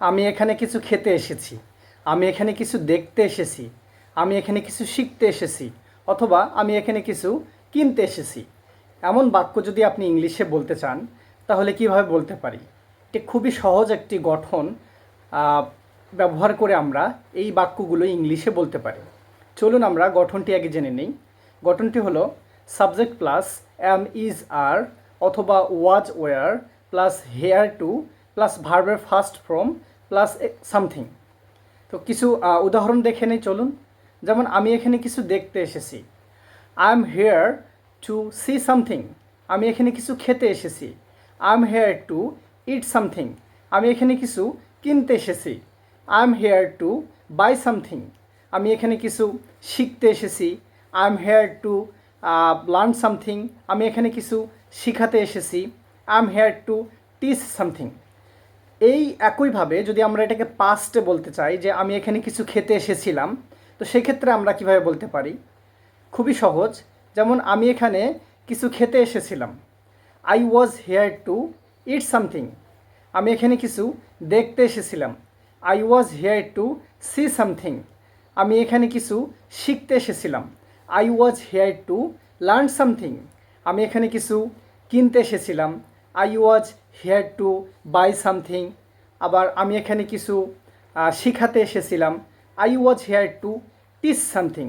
আমি এখানে কিছু খেতে এসেছি। আমি এখানে কিছু দেখতে এসেছি। আমি এখানে কিছু শিখতে এসেছি। অথবা আমি এখানে কিছু কিনতে এসেছি। এমন বাক্য যদি আপনি ইংলিশে বলতে চান, তাহলে কীভাবে বলতে পারি? এটি খুবই সহজ একটি গঠন ব্যবহার করে আমরা এই বাক্যগুলো ইংলিশে বলতে পারি। চলুন আমরা গঠনটি আগে জেনে নিই। গঠনটি হলো subject plus am is are অথবা was were plus here to plus ভার্বের ফার্স্ট ফ্রম প্লাস সামথিং তো কিছু উদাহরণ দেখে নেই, চলুন। যেমন, আমি এখানে কিছু দেখতে এসেছি। I am here to see something আমি এখানে কিছু খেতে এসেছি। I am here to eat something আমি এখানে কিছু কিনতে এসেছি। I am here to buy something আমি এখানে কিছু শিখতে এসেছি। I am here to learn something আমি এখানে কিছু শিখাতে এসেছি। I am here to teach something এই একইভাবে যদি আমরা এটাকে পাস্টে বলতে চাই যে আমি এখানে কিছু খেতে এসেছিলাম, তো সেক্ষেত্রে আমরা কীভাবে বলতে পারি? খুবই সহজ। যেমন আমি এখানে কিছু খেতে এসেছিলাম। I was here to eat something আমি এখানে কিছু দেখতে এসেছিলাম। I was here to see something আমি এখানে কিছু শিখতে এসেছিলাম। I was here to learn something আমি এখানে কিছু কিনতে এসেছিলাম। I was here to buy something আবার আমি এখানে কিছু শেখাতে এসেছিলাম। I was here to teach something